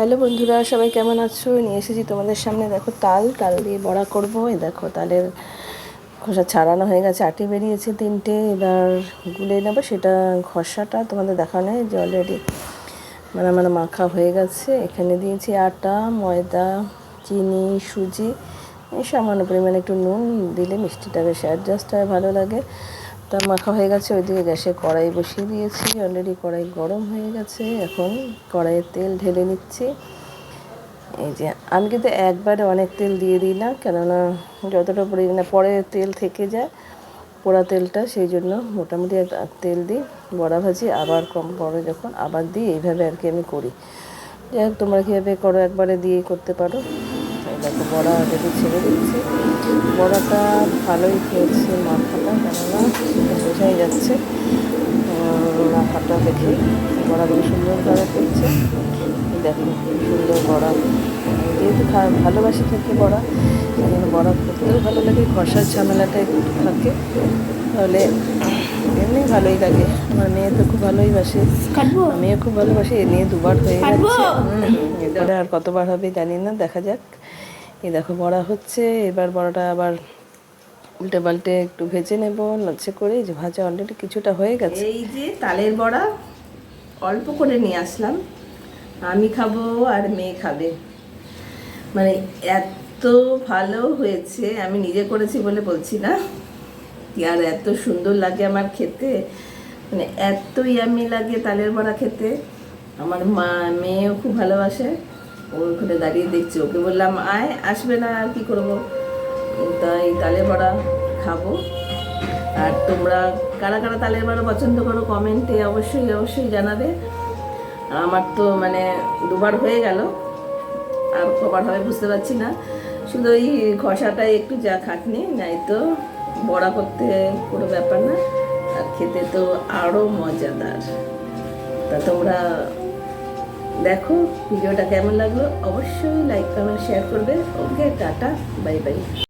Hello বন্ধুরা, সবাই কেমন আছো? নিয়ে এসেছি তোমাদের সামনে। দেখো তাল তাল দিয়ে বড়া করব। এই দেখো তালের খোসা ছাড়ানো হয়ে গেছে, আটি বেরিয়েছে তিনটে। এবার গুলে নেব সেটা খসাটা। তোমাদের দেখানো নেই যে অলরেডি মানে আমার মাখা হয়ে গেছে। এখানে দিয়েছি আটা, ময়দা, চিনি, সুজি। এই সামান্য পরিমাণে একটু নুন দিলে মিষ্টিটা বেশ অ্যাডজাস্ট হয়, ভালো লাগে। তা মাখা হয়ে গেছে, ওইদিকে গ্যাসে কড়াই বসিয়ে দিয়েছি অলরেডি কড়াই গরম হয়ে গেছে, এখন কড়াইয়ে তেল ঢেলে নিচ্ছি। এই যে, আমি কিন্তু একবারে অনেক তেল দিয়ে দিই না, কেননা যতটা পরিমাণে পরে তেল থেকে যায়, পোড়া তেলটা, সেই জন্য মোটামুটি তেল দিই, বড়া ভাজি, আবার কম পরে যখন, আবার দিই, এইভাবে আর কি আমি করি। যাই হোক, তোমরা কীভাবে করো, একবারে দিয়ে করতে পারো। দেখো, বড়া যদি ছেড়ে দিচ্ছি। বড়াটা ভালোই খেয়েছে বোঝাই যাচ্ছে। মাখাটা দেখে বড়াগুলো সুন্দর করে করছে। দেখো সুন্দর বড়া যেহেতু ভালোবাসি খেতে বড়া সেই জন্য বড়া করতেও ভালো লাগে কষার ঝামেলাটা একটু থাকে। তাহলে এমনি ভালোই লাগে। আমার মেয়ে তো খুব ভালোই বাসে। আমিও খুব ভালোবাসি এ নিয়ে দুবার হয়ে? যাচ্ছে এবারে আর কতবার হবে জানি না দেখা যাক। এই দেখো বড়া হচ্ছে এবার বড়াটা আবার উল্টে পাল্টে একটু ভেজে নেব লচ্ছে করে যে ভাজা অলরেডি কিছুটা হয়ে গেছে। এই যে তালের বড়া, অল্প করে নিয়ে আসলাম। আমি খাব আর মেয়ে খাবে। মানে এত ভালো হয়েছে, আমি নিজে করেছি বলে বলছি না। আর এত সুন্দর লাগে আমার খেতে। মানে এত ইয়ামি লাগে তালের বড়া খেতে। আমার মা, মেয়েও খুব ভালোবাসে। ও ওখানে দাঁড়িয়ে দেখছে। ওকে বললাম, আয়, আসবে না, আর কি করব? তাই তালে বড়া খাব। আর তোমরা কারা কারা তালের বড়া পছন্দ করো কমেন্টে অবশ্যই অবশ্যই জানাবে। আমার তো মানে দুবার হয়ে গেল। আর কবার হবে বুঝতে পারছি না। শুধু ওই খসাটাই একটু যা খাটনি নাই তো বড়া করতে কোনো ব্যাপার না। আর খেতে তো আরও মজাদার। তা তোমরা দেখো ভিডিওটা কেমন লাগল। অবশ্যই লাইক কমেন্ট শেয়ার করবে। ওকে, টাটা বাই বাই